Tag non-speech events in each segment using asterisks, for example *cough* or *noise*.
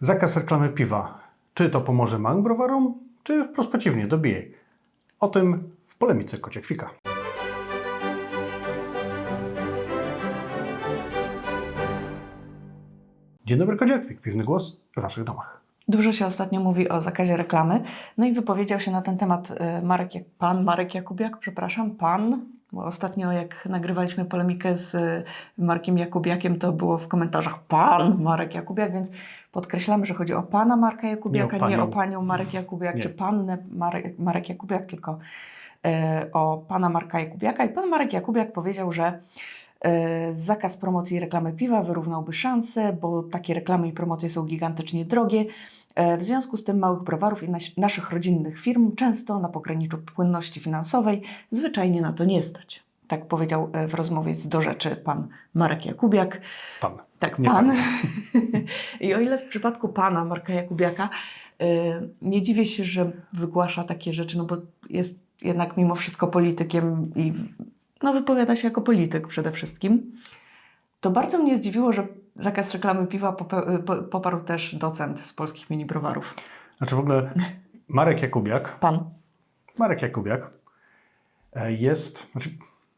Zakaz reklamy piwa. Czy to pomoże małym browarom, czy wprost przeciwnie, dobije? O tym w polemice Kociakwika. Dzień dobry, Kociakwik. Piwny głos w Waszych domach. Dużo się ostatnio mówi o zakazie reklamy. No i wypowiedział się na ten temat e, Marek, pan Marek Jakubiak, przepraszam, pan. Bo ostatnio jak nagrywaliśmy polemikę z e, Markiem Jakubiakiem, to było w komentarzach pan Marek Jakubiak, więc podkreślamy, że chodzi o pana Marka Jakubiaka, nie o, panią. panią Marek Jakubiak, Nie. czy pannę Marek, Marek Jakubiak, tylko e, o pana Marka Jakubiaka. I pan Marek Jakubiak powiedział, że e, zakaz promocji i reklamy piwa wyrównałby szanse, bo takie reklamy i promocje są gigantycznie drogie. E, W związku z tym małych browarów i nas- naszych rodzinnych firm często na pograniczu płynności finansowej zwyczajnie na to nie stać. Tak powiedział w rozmowie z Do Rzeczy pan Marek Jakubiak. Pan. Tak, Nie pan. *laughs* I o ile w przypadku pana Marka Jakubiaka e, nie dziwię się, że wygłasza takie rzeczy, no bo jest jednak mimo wszystko politykiem i no, wypowiada się jako polityk przede wszystkim, to bardzo mnie zdziwiło, że zakaz reklamy piwa poparł też docent z polskich mini browarów. Znaczy w ogóle Marek Jakubiak, Pan. Marek Jakubiak e, jest, znaczy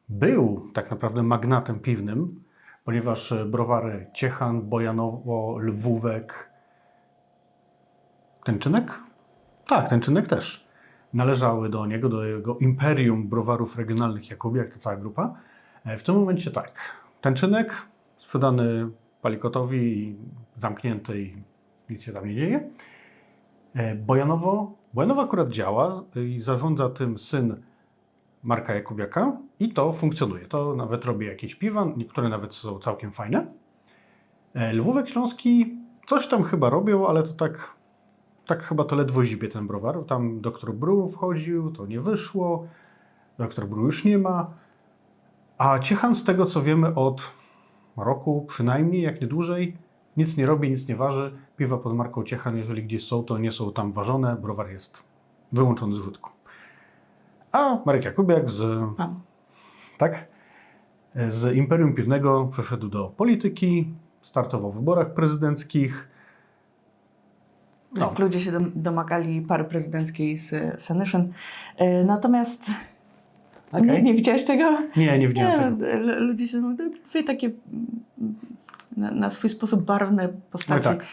był tak naprawdę magnatem piwnym, ponieważ e, browary Ciechan, Bojanowo, Lwówek, Tęczynek? Tak, Tęczynek też. Należały do niego, do jego imperium browarów regionalnych Jakubiak, ta cała grupa. E, W tym momencie tak, Tęczynek sprzedany Palikotowi zamknięty i nic się tam nie dzieje. E, Bojanowo, Bojanowo akurat działa i zarządza tym syn Marka Jakubiaka i to funkcjonuje. To nawet robi jakieś piwa, niektóre nawet są całkiem fajne. E, Lwówek Śląski coś tam chyba robią, ale to tak, tak chyba to ledwo zibie ten browar. Tam doktor Bru wchodził, to nie wyszło. Doktor Bru już nie ma. A Ciechan z tego co wiemy od roku przynajmniej, jak nie dłużej, nic nie robi, nic nie waży. Piwa pod marką Ciechan, jeżeli gdzieś są, to nie są tam ważone. Browar jest wyłączony z użytku. A Marek Jakubiak z, tak, z Imperium Piwnego przeszedł do polityki, startował w wyborach prezydenckich. No, Tak, ludzie się dom- domagali pary prezydenckiej z Senyszyn. E, Natomiast nie, okej. nie widziałeś tego? Nie, nie widziałem Nie, tego. ludzie się, no, dwie takie na, na swój sposób barwne postaci. Oj, tak.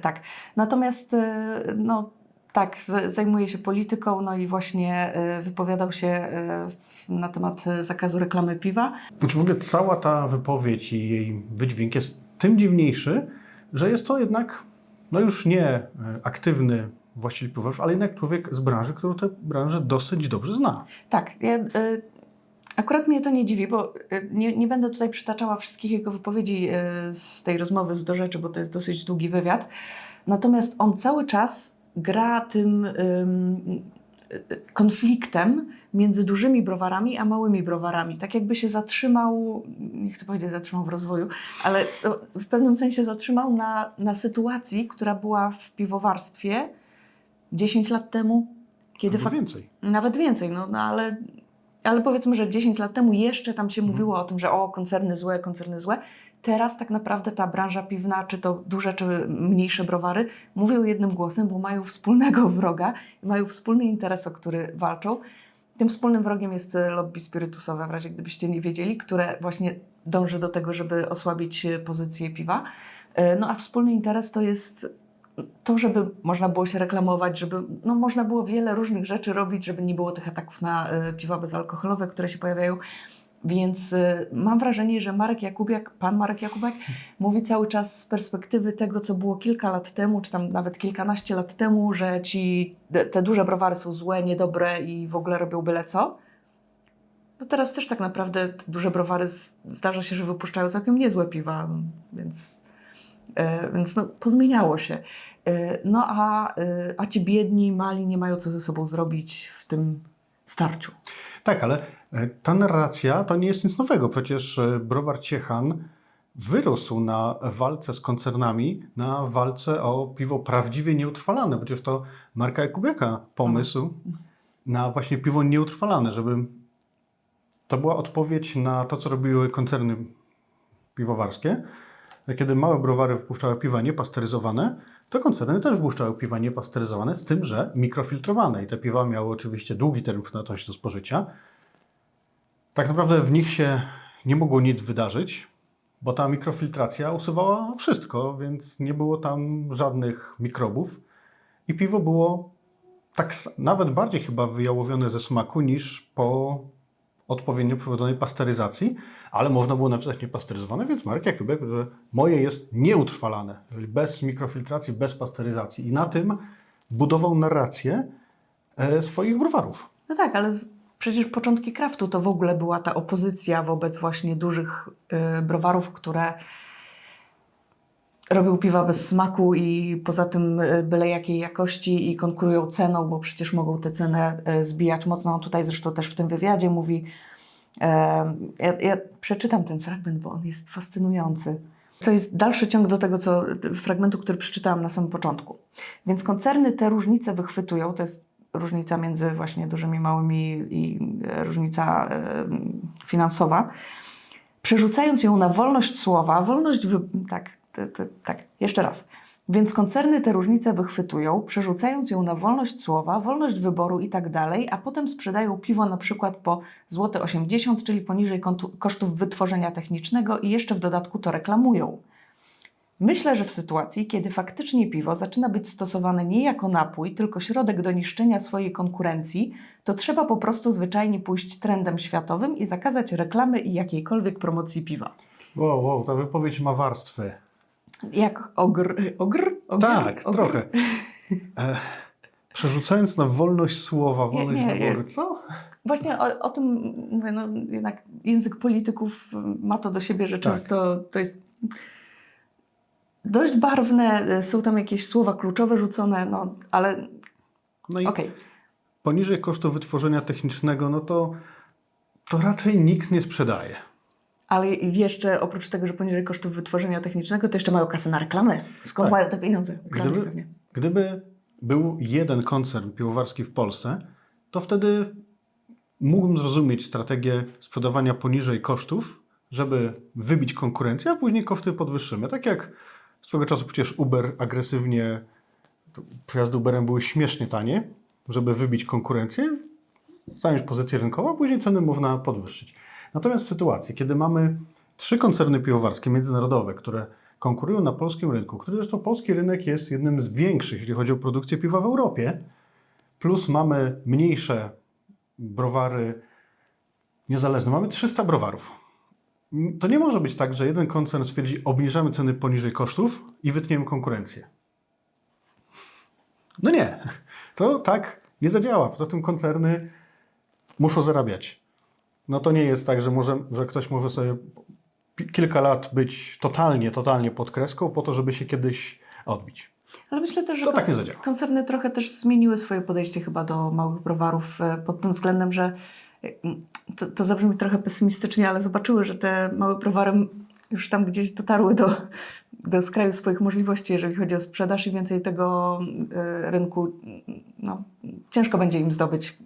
Tak. Natomiast e, no, tak, zajmuje się polityką, no i właśnie e, wypowiadał się e, na temat e, zakazu reklamy piwa. Znaczy w ogóle cała ta wypowiedź i jej wydźwięk jest tym dziwniejszy, że jest to jednak no już nie aktywny właściciel piwowarów, ale jednak człowiek z branży, który tę branżę dosyć dobrze zna. Tak, ja, akurat mnie to nie dziwi, bo nie, nie będę tutaj przytaczała wszystkich jego wypowiedzi z tej rozmowy z do rzeczy, bo to jest dosyć długi wywiad. Natomiast on cały czas gra tym ym, konfliktem między dużymi browarami a małymi browarami. Tak jakby się zatrzymał, nie chcę powiedzieć zatrzymał w rozwoju, ale no, w pewnym sensie zatrzymał na, na sytuacji, która była w piwowarstwie 10 lat temu, kiedy fak- więcej. nawet więcej, no, no ale, ale powiedzmy, że 10 lat temu jeszcze tam się Mhm. mówiło o tym, że o, koncerny złe, koncerny złe. Teraz tak naprawdę ta branża piwna, czy to duże, czy mniejsze browary, mówią jednym głosem, bo mają wspólnego *laughs* wroga, mają wspólny interes, o który walczą. Tym wspólnym wrogiem jest e, lobby spirytusowe, w razie gdybyście nie wiedzieli, które właśnie dąży do tego, żeby osłabić e, pozycję piwa. E, No a wspólny interes to jest to, żeby można było się reklamować, żeby no, można było wiele różnych rzeczy robić, żeby nie było tych ataków na piwa bezalkoholowe, które się pojawiają. Więc y, mam wrażenie, że Marek Jakubiak, pan Marek Jakubiak mówi cały czas z perspektywy tego, co było kilka lat temu, czy tam nawet kilkanaście lat temu, że ci, te- duże browary są złe, niedobre i w ogóle robią byle co. No teraz też tak naprawdę te duże browary zdarza się, że wypuszczają całkiem niezłe piwa, więc, e, więc no, pozmieniało się. E, No a, e, a ci biedni, mali nie mają co ze sobą zrobić w tym starciu. Tak, ale ta narracja to nie jest nic nowego. Przecież e, browar Ciechan wyrósł na walce z koncernami, na walce o piwo prawdziwie nieutrwalane. Przecież to Marka Jakubiaka pomysł na właśnie piwo nieutrwalane, żeby to była odpowiedź na to, co robiły koncerny piwowarskie, że kiedy małe browary wpuszczały piwa niepasteryzowane, to koncerny też wpuszczały piwa niepasteryzowane, z tym, że mikrofiltrowane. I te piwa miały oczywiście długi termin przydatności do spożycia. Tak naprawdę w nich się nie mogło nic wydarzyć, bo ta mikrofiltracja usuwała wszystko, więc nie było tam żadnych mikrobów. I piwo było tak nawet bardziej chyba wyjałowione ze smaku niż po odpowiednio przeprowadzonej pasteryzacji, ale można było napisać niepasteryzowane, więc Marek Jakubek, że moje jest nieutrwalane, czyli bez mikrofiltracji, bez pasteryzacji. I na tym budował narrację e, swoich browarów. No tak, ale przecież początki kraftu to w ogóle była ta opozycja wobec właśnie dużych y, browarów, które robią piwa bez smaku i poza tym y, byle jakiej jakości i konkurują ceną, bo przecież mogą tę cenę y, zbijać mocno. On tutaj zresztą też w tym wywiadzie mówi, e, ja, ja przeczytam ten fragment, bo on jest fascynujący. To jest dalszy ciąg do tego co, fragmentu, który przeczytałam na samym początku. Więc koncerny te różnice wychwytują, to jest różnica między właśnie dużymi, małymi i e, różnica e, finansowa, przerzucając ją na wolność słowa, wolność, wy... tak, to, to, tak, jeszcze raz. Więc koncerny te różnice wychwytują, przerzucając ją na wolność słowa, wolność wyboru i tak dalej, a potem sprzedają piwo na przykład po złote 80, czyli poniżej kosztów wytworzenia technicznego i jeszcze w dodatku to reklamują. Myślę, że w sytuacji, kiedy faktycznie piwo zaczyna być stosowane nie jako napój, tylko środek do niszczenia swojej konkurencji, to trzeba po prostu zwyczajnie pójść trendem światowym i zakazać reklamy i jakiejkolwiek promocji piwa. Wow, wow, ta wypowiedź ma warstwy. Jak ogr, ogr? ogr? Tak, ogr. trochę. E, przerzucając na wolność słowa, wolność nie, nie. wyboru, co? Właśnie o, o tym mówię, no jednak język polityków ma to do siebie, że Tak. często to jest dość barwne, są tam jakieś słowa kluczowe rzucone, no ale No i okej. poniżej kosztu wytworzenia technicznego, no to, to raczej nikt nie sprzedaje. Ale jeszcze oprócz tego, że poniżej kosztów wytworzenia technicznego, to jeszcze mają kasę na reklamę. Skąd Tak. mają te pieniądze? Ukradli Gdyby- pewnie. Gdyby był jeden koncern piwowarski w Polsce, to wtedy mógłbym zrozumieć strategię sprzedawania poniżej kosztów, żeby wybić konkurencję, a później koszty podwyższymy. Tak jak swego czasu przecież Uber agresywnie, przejazdy Uberem były śmiesznie tanie, żeby wybić konkurencję, zająć pozycję rynkową, a później ceny można podwyższyć. Natomiast w sytuacji, kiedy mamy trzy koncerny piwowarskie międzynarodowe, które konkurują na polskim rynku, który zresztą polski rynek jest jednym z większych, jeśli chodzi o produkcję piwa w Europie, plus mamy mniejsze browary niezależne, mamy 300 browarów. To nie może być tak, że jeden koncern stwierdzi, obniżamy ceny poniżej kosztów i wytniemy konkurencję. No nie, to tak nie zadziała. Poza tym koncerny muszą zarabiać. No to nie jest tak, że, może, że ktoś może sobie kilka lat być totalnie, totalnie pod kreską po to, żeby się kiedyś odbić. Ale myślę też, że To tak nie koncer- zadziała. koncerny trochę też zmieniły swoje podejście chyba do małych browarów e, pod tym względem, że to, to zabrzmi trochę pesymistycznie, ale zobaczyły, że te małe browary już tam gdzieś dotarły do, do skraju swoich możliwości, jeżeli chodzi o sprzedaż i więcej tego e, rynku no, ciężko będzie im zdobyć.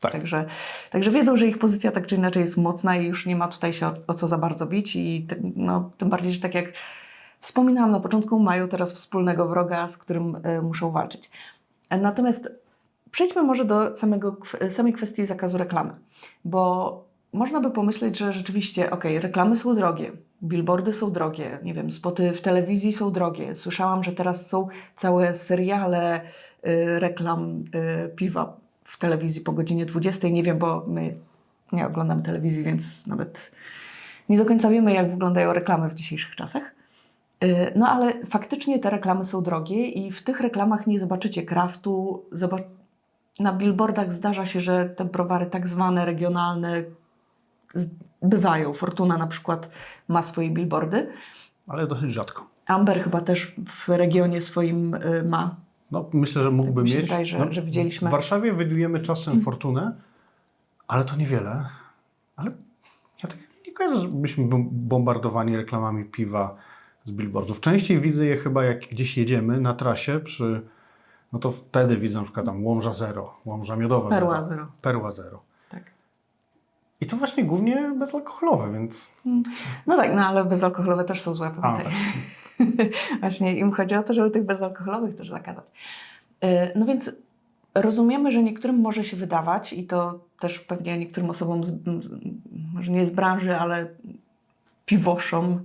Tak. Także, także wiedzą, że ich pozycja tak czy inaczej jest mocna i już nie ma tutaj się o, o co za bardzo bić i te, no, tym bardziej, że tak jak wspominałam na początku, mają teraz wspólnego wroga, z którym e, muszą walczyć. Natomiast przejdźmy może do samego, samej kwestii zakazu reklamy, bo można by pomyśleć, że rzeczywiście, okej, reklamy są drogie, billboardy są drogie, nie wiem, spoty w telewizji są drogie. Słyszałam, że teraz są całe seriale y, reklam y, piwa w telewizji po godzinie 20. Nie wiem, bo my nie oglądamy telewizji, więc nawet nie do końca wiemy, jak wyglądają reklamy w dzisiejszych czasach. Y, No ale faktycznie te reklamy są drogie i w tych reklamach nie zobaczycie kraftu. Zobac- na billboardach zdarza się, że te browary tak zwane regionalne bywają. Fortuna na przykład ma swoje billboardy. Ale dosyć rzadko. Amber chyba też w regionie swoim y, ma. No, myślę, że mógłby Tak mi się mieć. wydaje, że- no, że widzieliśmy. W Warszawie wydujemy czasem fortunę, ale to niewiele. Ale ja tak nie kojarzę, żebyśmy bom- bombardowani reklamami piwa z billboardów. Częściej widzę je chyba jak gdzieś jedziemy na trasie przy... No to wtedy widzę na przykład tam Łomża Zero, Łomża Miodowa Perła Zero. zero. Perła Zero. Tak. I to właśnie głównie bezalkoholowe, więc No tak, no ale bezalkoholowe też są złe, pamiętaj. tak. *laughs* Właśnie im chodzi o to, żeby tych bezalkoholowych też zakazać. E, No więc rozumiemy, że niektórym może się wydawać i to też pewnie niektórym osobom, z, z, może nie z branży, ale piwoszom,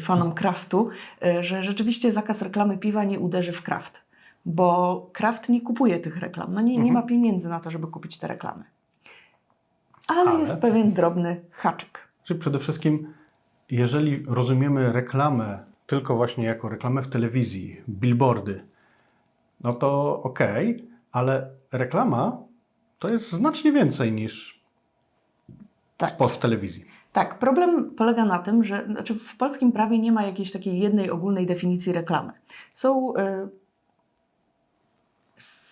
fanom kraftu, e, że rzeczywiście zakaz reklamy piwa nie uderzy w kraft, bo kraft nie kupuje tych reklam. No nie, nie Mhm. ma pieniędzy na to, żeby kupić te reklamy. Ale, Ale- jest pewien drobny haczyk. Czyli przede wszystkim, jeżeli rozumiemy reklamę tylko właśnie jako reklamę w telewizji, billboardy, no to okej, ale reklama to jest znacznie więcej niż Tak. spot w telewizji. Tak, problem polega na tym, że znaczy w polskim prawie nie ma jakiejś takiej jednej ogólnej definicji reklamy. Są, y,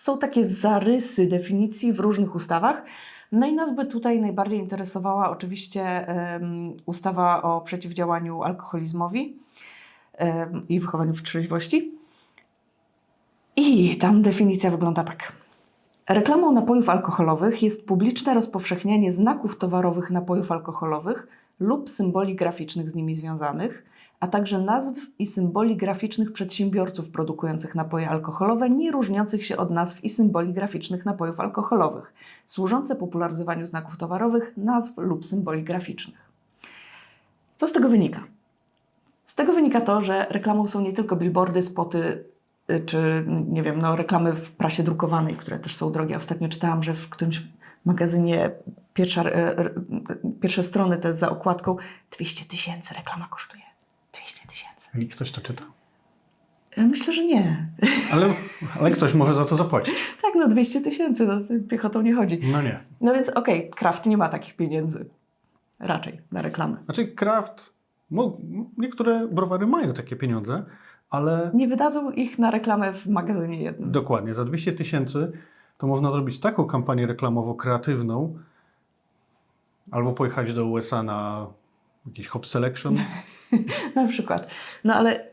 są takie zarysy definicji w różnych ustawach. No i nas by tutaj najbardziej interesowała oczywiście em, ustawa o przeciwdziałaniu alkoholizmowi em, i wychowaniu w trzeźwości. I tam definicja wygląda tak. Reklamą napojów alkoholowych jest publiczne rozpowszechnianie znaków towarowych napojów alkoholowych lub symboli graficznych z nimi związanych, a także nazw i symboli graficznych przedsiębiorców produkujących napoje alkoholowe, nie różniących się od nazw i symboli graficznych napojów alkoholowych, służące popularyzowaniu znaków towarowych, nazw lub symboli graficznych. Co z tego wynika? Z tego wynika to, że reklamą są nie tylko billboardy, spoty y, czy nie wiem, no, reklamy w prasie drukowanej, które też są drogie. Ostatnio czytałam, że w którymś magazynie pierwsza, e, e, pierwsze strony te za okładką 200 tysięcy reklama kosztuje. 200 tysięcy. I ktoś to czyta. Ja Myślę, że nie. Ale, ale ktoś może za to zapłacić. *laughs* Tak, no 200 tysięcy, no, piechotą nie chodzi. No nie. No więc okej, Kraft nie ma takich pieniędzy. Raczej na reklamę. Znaczy Kraft, niektóre browary mają takie pieniądze, ale Nie wydadzą ich na reklamę w magazynie jednym. Dokładnie, za 200 tysięcy to można zrobić taką kampanię reklamowo-kreatywną, albo pojechać do USA na jakiś hop selection. *laughs* *laughs* Na przykład. No ale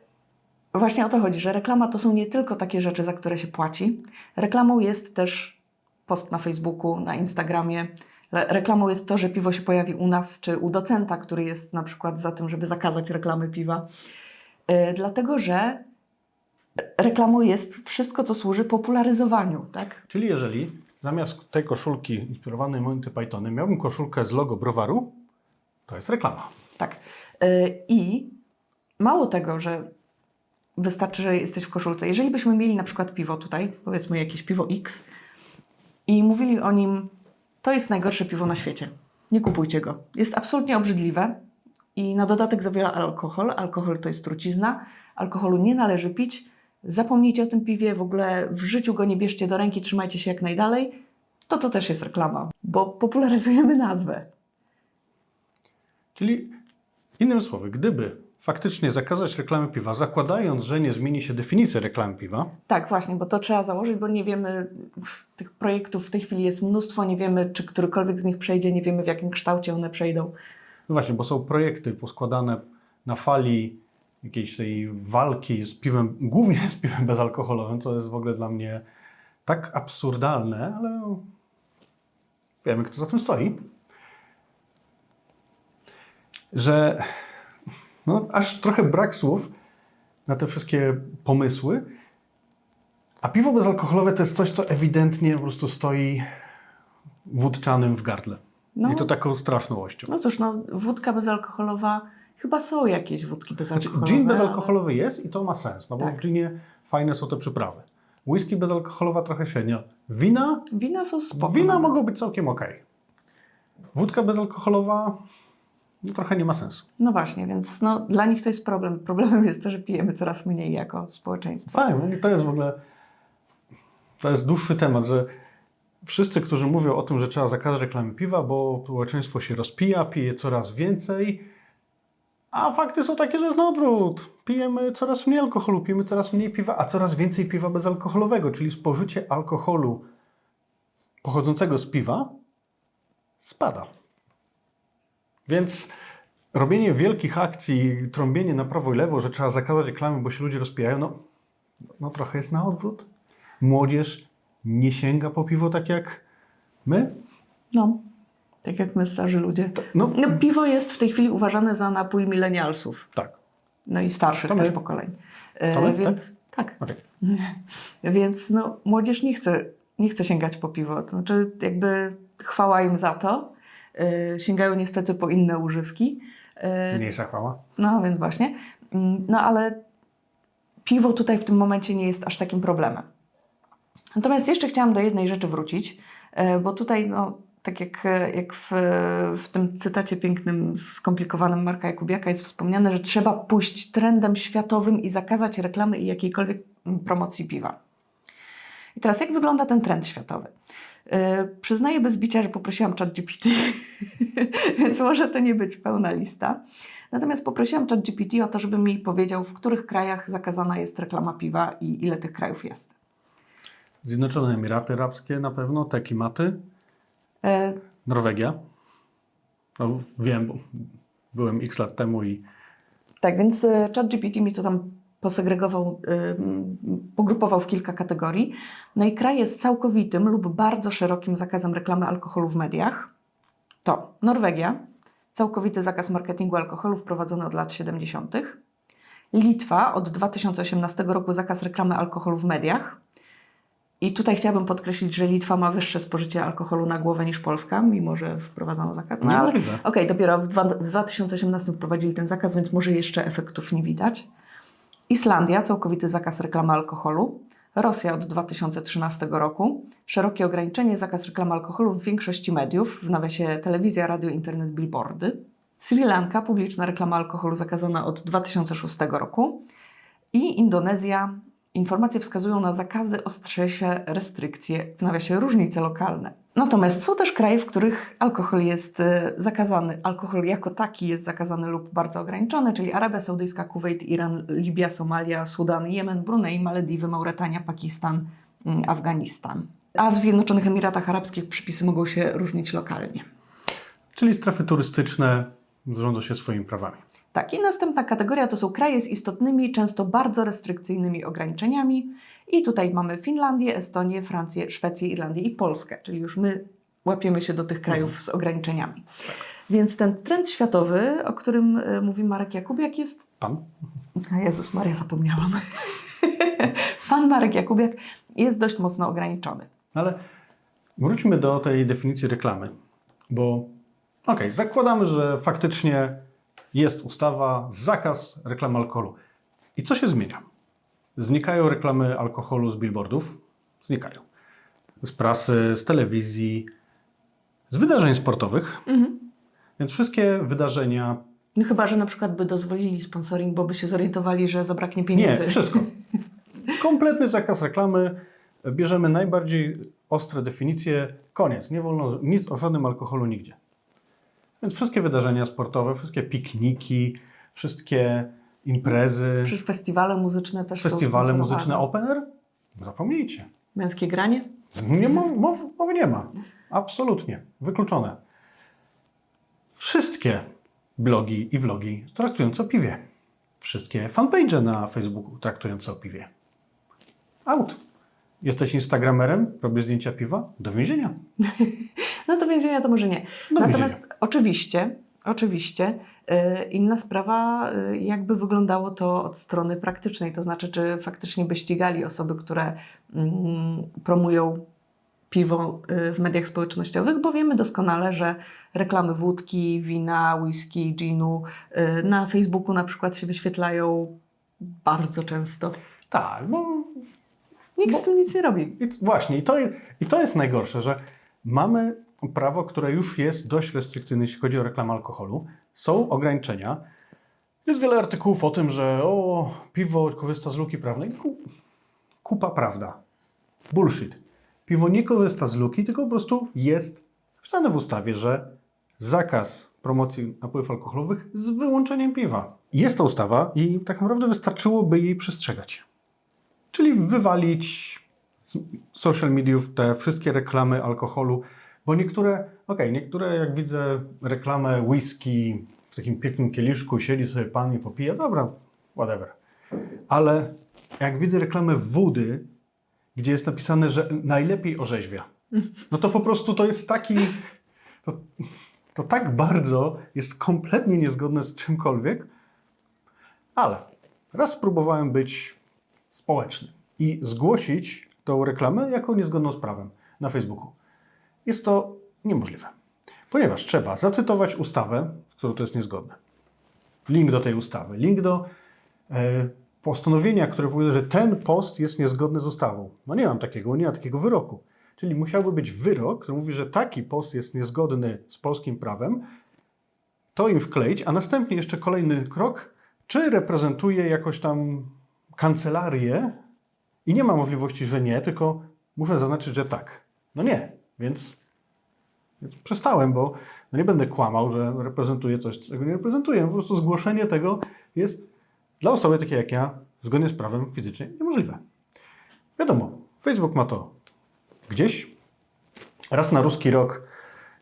właśnie o to chodzi, że reklama to są nie tylko takie rzeczy, za które się płaci. Reklamą jest też post na Facebooku, na Instagramie. Re- Reklamą jest to, że piwo się pojawi u nas, czy u docenta, który jest na przykład za tym, żeby zakazać reklamy piwa. Yy, dlatego, że reklamą jest wszystko, co służy popularyzowaniu, tak? Czyli jeżeli zamiast tej koszulki inspirowanej Monty Pythonem miałbym koszulkę z logo browaru, to jest reklama. Tak. Y, I mało tego, że wystarczy, że jesteś w koszulce. Jeżeli byśmy mieli na przykład piwo tutaj, powiedzmy jakieś piwo X, i mówili o nim, to jest najgorsze piwo na świecie. Nie kupujcie go. Jest absolutnie obrzydliwe i na dodatek zawiera alkohol. Alkohol to jest trucizna. Alkoholu nie należy pić. Zapomnijcie o tym piwie, w ogóle w życiu go nie bierzcie do ręki, trzymajcie się jak najdalej. To to też jest reklama, bo popularyzujemy nazwę. Czyli innymi słowy, gdyby faktycznie zakazać reklamy piwa, zakładając, że nie zmieni się definicja reklamy piwa, Tak, właśnie, bo to trzeba założyć, bo nie wiemy, tych projektów w tej chwili jest mnóstwo, nie wiemy, czy którykolwiek z nich przejdzie, nie wiemy, w jakim kształcie one przejdą. No właśnie, bo są projekty poskładane na fali jakiejś tej walki z piwem, głównie z piwem bezalkoholowym, co jest w ogóle dla mnie tak absurdalne, ale wiemy, kto za tym stoi, że no, aż trochę brak słów na te wszystkie pomysły. A piwo bezalkoholowe to jest coś, co ewidentnie po prostu stoi wódczanym w gardle. No, I to taką strasznością. no cóż, no, wódka bezalkoholowa, chyba są jakieś wódki Znaczy, bezalkoholowe. gin ale- bezalkoholowy jest i to ma sens, no bo Tak. w ginie fajne są te przyprawy. Whisky bezalkoholowa trochę średnio. Wina? Wina są spoko. Wina nawet. mogą być całkiem ok. Wódka bezalkoholowa no, trochę nie ma sensu. No właśnie, więc no, dla nich to jest problem. Problemem jest to, że pijemy coraz mniej jako społeczeństwo. Fajnie, no to jest w ogóle to jest dłuższy temat, że wszyscy, którzy mówią o tym, że trzeba zakazać reklamy piwa, bo społeczeństwo się rozpija, pije coraz więcej, a fakty są takie, że jest na odwrót. Pijemy coraz mniej alkoholu, pijemy coraz mniej piwa, a coraz więcej piwa bezalkoholowego, czyli spożycie alkoholu pochodzącego z piwa spada. Więc robienie wielkich akcji, trąbienie na prawo i lewo, że trzeba zakazać reklamy, bo się ludzie rozpijają, no, no trochę jest na odwrót. Młodzież nie sięga po piwo tak jak my. No, Tak jak my starzy ludzie. No, No, piwo jest w tej chwili uważane za napój milenialsów. tak. No i starszych też pokoleń. E, To my, więc tak. Okej. *laughs* Więc no, młodzież nie chce, nie chce sięgać po piwo. To znaczy, jakby chwała im za to. E, sięgają niestety po inne używki. E, Mniejsza chwała. no więc właśnie. Mm, No ale piwo tutaj w tym momencie nie jest aż takim problemem. Natomiast jeszcze chciałam do jednej rzeczy wrócić, e, bo tutaj, no, tak jak, jak w, w tym cytacie pięknym, skomplikowanym Marka Jakubiaka jest wspomniane, że trzeba pójść trendem światowym i zakazać reklamy i jakiejkolwiek promocji piwa. I teraz jak wygląda ten trend światowy? Yy, przyznaję bez bicia, że poprosiłam ChatGPT, *laughs* więc może to nie być pełna lista. Natomiast poprosiłam ChatGPT o to, żeby mi powiedział, w których krajach zakazana jest reklama piwa i ile tych krajów jest. Zjednoczone Emiraty Arabskie na pewno, te klimaty. Yy, Norwegia. No, wiem, bo byłem x lat temu i Tak, więc y, ChatGPT mi to tam posegregował, pogrupował w kilka kategorii. No i kraje z całkowitym lub bardzo szerokim zakazem reklamy alkoholu w mediach to Norwegia, całkowity zakaz marketingu alkoholu wprowadzony od lat 70. Litwa od 2018 roku zakaz reklamy alkoholu w mediach. I tutaj chciałabym podkreślić, że Litwa ma wyższe spożycie alkoholu na głowę niż Polska, mimo że wprowadzono zakaz. No, ale- niemożliwe. Okej, dopiero w dwa- w 2018 wprowadzili ten zakaz, więc może jeszcze efektów nie widać. Islandia, całkowity zakaz reklamy alkoholu. Rosja od 2013 roku. Szerokie ograniczenie, zakaz reklamy alkoholu w większości mediów, w nawiasie telewizja, radio, internet, billboardy. Sri Lanka, publiczna reklama alkoholu zakazana od 2006 roku. I Indonezja, informacje wskazują na zakazy, ostrzejsze restrykcje, w nawiasie różnice lokalne. Natomiast są też kraje, w których alkohol jest e, zakazany, alkohol jako taki jest zakazany lub bardzo ograniczony, czyli Arabia Saudyjska, Kuwait, Iran, Libia, Somalia, Sudan, Jemen, Brunei, Malediwy, Mauretania, Pakistan, mm, Afganistan. A w Zjednoczonych Emiratach Arabskich przepisy mogą się różnić lokalnie. Czyli strefy turystyczne rządzą się swoimi prawami. Tak, i następna kategoria to są kraje z istotnymi, często bardzo restrykcyjnymi ograniczeniami. I tutaj mamy Finlandię, Estonię, Francję, Szwecję, Irlandię i Polskę, czyli już my łapiemy się do tych krajów z ograniczeniami. Więc ten trend światowy, o którym e, mówi Marek Jakubiak, jest. Pan? A Jezus Maria, zapomniałam. *laughs* Pan Marek Jakubiak jest dość mocno ograniczony. Ale wróćmy do tej definicji reklamy, bo okej, zakładamy, że faktycznie jest ustawa, zakaz reklamy alkoholu. I co się zmienia? Znikają reklamy alkoholu z billboardów? Znikają. Z prasy, z telewizji, z wydarzeń sportowych. Więc wszystkie wydarzenia, No chyba, że na przykład by dozwolili sponsoring, bo by się zorientowali, że zabraknie nie, pieniędzy. wszystko. *laughs* Kompletny zakaz reklamy. Bierzemy najbardziej ostre definicje. Koniec. Nie wolno nic o żadnym alkoholu nigdzie. Więc wszystkie wydarzenia sportowe, wszystkie pikniki, wszystkie imprezy, Przecież festiwale muzyczne też są festiwale sponsorowane. muzyczne open air, zapomnijcie. Męskie granie? Nie ma, mow, mowy nie ma. Absolutnie. Wykluczone. Wszystkie blogi i vlogi traktujące o piwie. Wszystkie fanpage na Facebooku traktujące o piwie. Out. Jesteś instagramerem, robisz zdjęcia piwa? Do więzienia. *laughs* No do więzienia to może nie. Do Natomiast więzienia. Oczywiście, oczywiście y, inna sprawa, y, jakby wyglądało to od strony praktycznej, to znaczy, czy faktycznie by ścigali osoby, które mm, promują piwo y, w mediach społecznościowych, bo wiemy doskonale, że reklamy wódki, wina, whisky, ginu na Facebooku na przykład się wyświetlają bardzo często. Tak, bo Nikt Bo- z tym nic nie robi. i właśnie, i to, i to jest najgorsze, że mamy prawo, które już jest dość restrykcyjne, jeśli chodzi o reklamę alkoholu. Są ograniczenia. Jest wiele artykułów o tym, że o, piwo korzysta z luki prawnej. Ku- Kupa prawda. Bullshit. Piwo nie korzysta z luki, tylko po prostu jest wpisane w ustawie, że zakaz promocji napojów alkoholowych z wyłączeniem piwa. Jest to ustawa i tak naprawdę wystarczyłoby jej przestrzegać. Czyli wywalić z social mediów te wszystkie reklamy alkoholu, bo niektóre, okej, niektóre jak widzę reklamę whisky w takim pięknym kieliszku, siedzi sobie pan i popija, dobra, whatever. Ale jak widzę reklamę wody, gdzie jest napisane, że najlepiej orzeźwia, no to po prostu to jest taki, to, to tak bardzo jest kompletnie niezgodne z czymkolwiek, ale raz spróbowałem być społeczny i zgłosić tą reklamę jako niezgodną z prawem na Facebooku. Jest to niemożliwe, ponieważ trzeba zacytować ustawę, z którą to jest niezgodne. Link do tej ustawy, link do e, postanowienia, które powie, że ten post jest niezgodny z ustawą. No nie mam takiego, nie ma takiego wyroku. Czyli musiałby być wyrok, który mówi, że taki post jest niezgodny z polskim prawem, to im wkleić, a następnie jeszcze kolejny krok, czy reprezentuje jakoś tam kancelarię i nie ma możliwości, że nie, tylko muszę zaznaczyć, że tak. No nie, więc przestałem, bo no nie będę kłamał, że reprezentuję coś, czego nie reprezentuję. Po prostu zgłoszenie tego jest dla osoby takiej jak ja, zgodnie z prawem fizycznie niemożliwe. Wiadomo, Facebook ma to gdzieś. Raz na ruski rok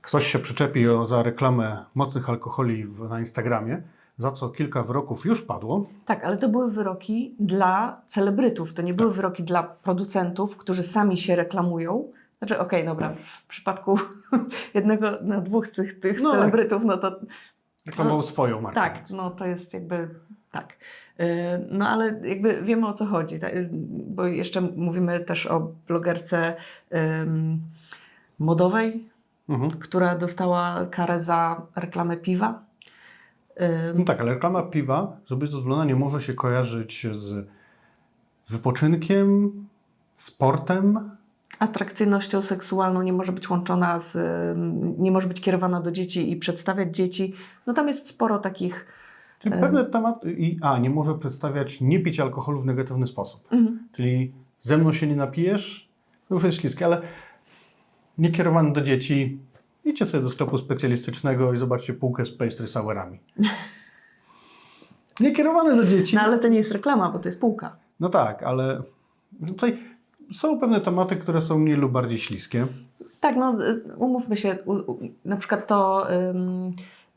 ktoś się przyczepi o, za reklamę mocnych alkoholi w, na Instagramie, za co kilka wyroków już padło. Tak, ale to były wyroki dla celebrytów, to nie były wyroki dla producentów, którzy sami się reklamują. Znaczy, okej, dobra, w przypadku *laughs* jednego na dwóch z tych, tych No tak. celebrytów, no to Reklamował swoją markę. tak, no to jest jakby tak. Yy, No ale jakby wiemy o co chodzi? Yy, bo jeszcze mówimy też o blogerce ym, modowej, Mhm. która dostała karę za reklamę piwa. Ym, No tak, ale reklama piwa, żeby dozwolona, nie może się kojarzyć z wypoczynkiem, sportem. Atrakcyjnością seksualną nie może być łączona z, ym, nie może być kierowana do dzieci i przedstawiać dzieci. No tam jest sporo takich. Czyli pewne tematy. I, a, nie może przedstawiać nie pić alkoholu w negatywny sposób. Mhm. Czyli ze mną się nie napijesz, to już jest śliskie, ale nie kierowany do dzieci. Idźcie sobie do sklepu specjalistycznego i zobaczcie półkę z pastry sourami. *laughs* Nie kierowany do dzieci. No ale to nie jest reklama, bo to jest półka. No tak, ale tutaj są pewne tematy, które są mniej lub bardziej śliskie. Tak, no y, umówmy się, na przykład to,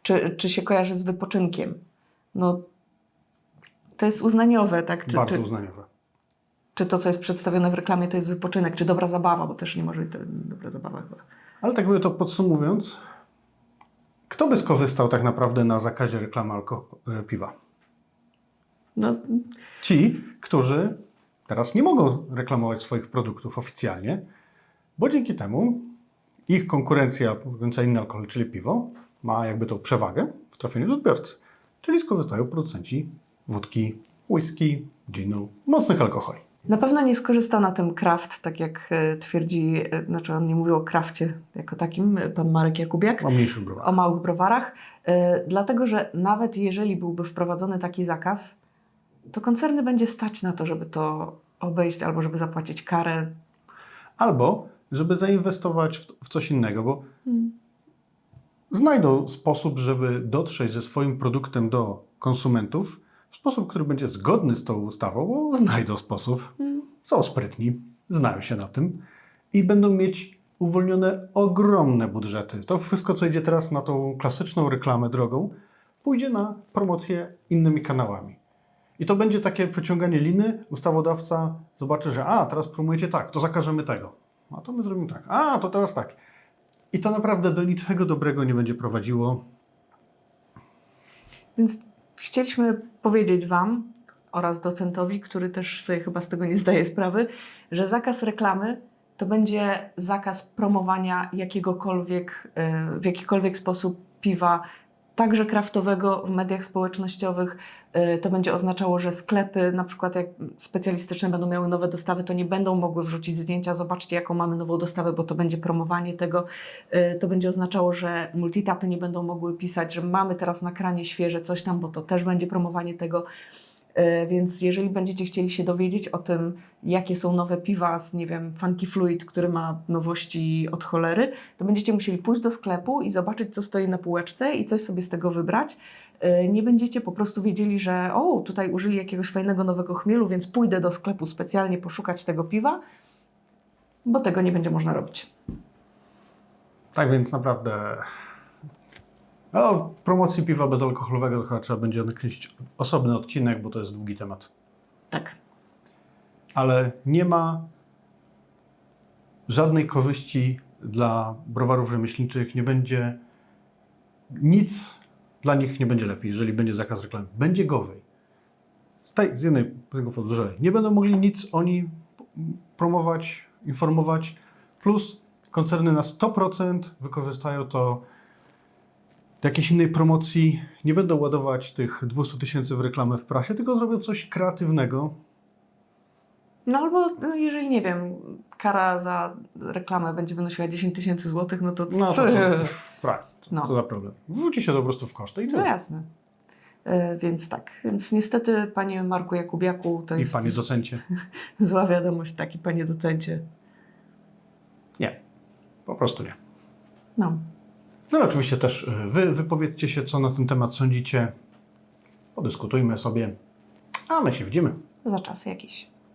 czy, czy się kojarzy z wypoczynkiem. No to jest uznaniowe, tak? Czy, bardzo czy, uznaniowe. czy to, co jest przedstawione w reklamie, to jest wypoczynek, czy dobra zabawa, bo też nie może być dobra zabawa chyba. Ale tak by to podsumowując, kto by skorzystał tak naprawdę na zakazie reklamy alko- e, piwa? No, Ci, którzy teraz nie mogą reklamować swoich produktów oficjalnie, bo dzięki temu ich konkurencja, mówiąca inny alkohol, czyli piwo, ma jakby tą przewagę w trafieniu do odbiorcy. Czyli skorzystają producenci wódki, whisky, ginu, mocnych alkoholi. Na pewno nie skorzysta na tym Kraft, tak jak e, twierdzi, e, znaczy on nie mówił o Krafcie jako takim, e, pan Marek Jakubiak, Ma mniejszy browar. o małych browarach, dlatego że nawet jeżeli byłby wprowadzony taki zakaz, to koncerny będzie stać na to, żeby to obejść albo żeby zapłacić karę. Albo, żeby zainwestować w, w coś innego, bo Hmm. znajdą sposób, żeby dotrzeć ze swoim produktem do konsumentów w sposób, który będzie zgodny z tą ustawą, bo znajdą sposób. Hmm. Są sprytni, znają się na tym i będą mieć uwolnione ogromne budżety. To wszystko, co idzie teraz na tą klasyczną reklamę drogą, pójdzie na promocję innymi kanałami. I to będzie takie przeciąganie liny. Ustawodawca zobaczy, że a, teraz promujecie tak, to zakażemy tego. A to my zrobimy tak. A, to teraz tak. I to naprawdę do niczego dobrego nie będzie prowadziło. Więc chcieliśmy powiedzieć Wam oraz docentowi, który też sobie chyba z tego nie zdaje sprawy, że zakaz reklamy to będzie zakaz promowania jakiegokolwiek, e, w jakikolwiek sposób piwa, także kraftowego w mediach społecznościowych. E, To będzie oznaczało, że sklepy, na przykład jak specjalistyczne będą miały nowe dostawy, to nie będą mogły wrzucić zdjęcia, zobaczcie jaką mamy nową dostawę, bo to będzie promowanie tego. E, To będzie oznaczało, że multitapy nie będą mogły pisać, że mamy teraz na kranie świeże coś tam, bo to też będzie promowanie tego. E, Więc jeżeli będziecie chcieli się dowiedzieć o tym, jakie są nowe piwa z, nie wiem, Funky Fluid, który ma nowości od cholery, to będziecie musieli pójść do sklepu i zobaczyć, co stoi na półeczce i coś sobie z tego wybrać. E, Nie będziecie po prostu wiedzieli, że o, tutaj użyli jakiegoś fajnego nowego chmielu, więc pójdę do sklepu specjalnie poszukać tego piwa, bo tego nie będzie można robić. Tak więc naprawdę. O promocji piwa bezalkoholowego chyba trzeba będzie nakręcić osobny odcinek, bo to jest długi temat. Tak. Ale nie ma żadnej korzyści dla browarów rzemieślniczych nie będzie nic dla nich nie będzie lepiej, jeżeli będzie zakaz reklamy. Będzie gorzej. Z, tej, z jednej z tego powodu, że nie będą mogli nic oni promować, informować, plus koncerny na 100% wykorzystają to do jakiejś innej promocji, nie będą ładować tych 200 tysięcy w reklamę w prasie, tylko zrobią coś kreatywnego, No albo no, jeżeli, nie wiem, kara za reklamę będzie wynosiła 10 tysięcy złotych, no to... No to? *laughs* Tak, to, No. to za problem. Wrzuci się to po prostu w koszty i No tyle. jasne. E, Więc tak, więc niestety panie Marku Jakubiaku to I jest panie docencie. *laughs* zła wiadomość, taki panie docencie. Nie, po prostu nie. No, No i oczywiście też y, wy wypowiedzcie się, co na ten temat sądzicie. Podyskutujmy sobie, a my się widzimy. za czas jakiś.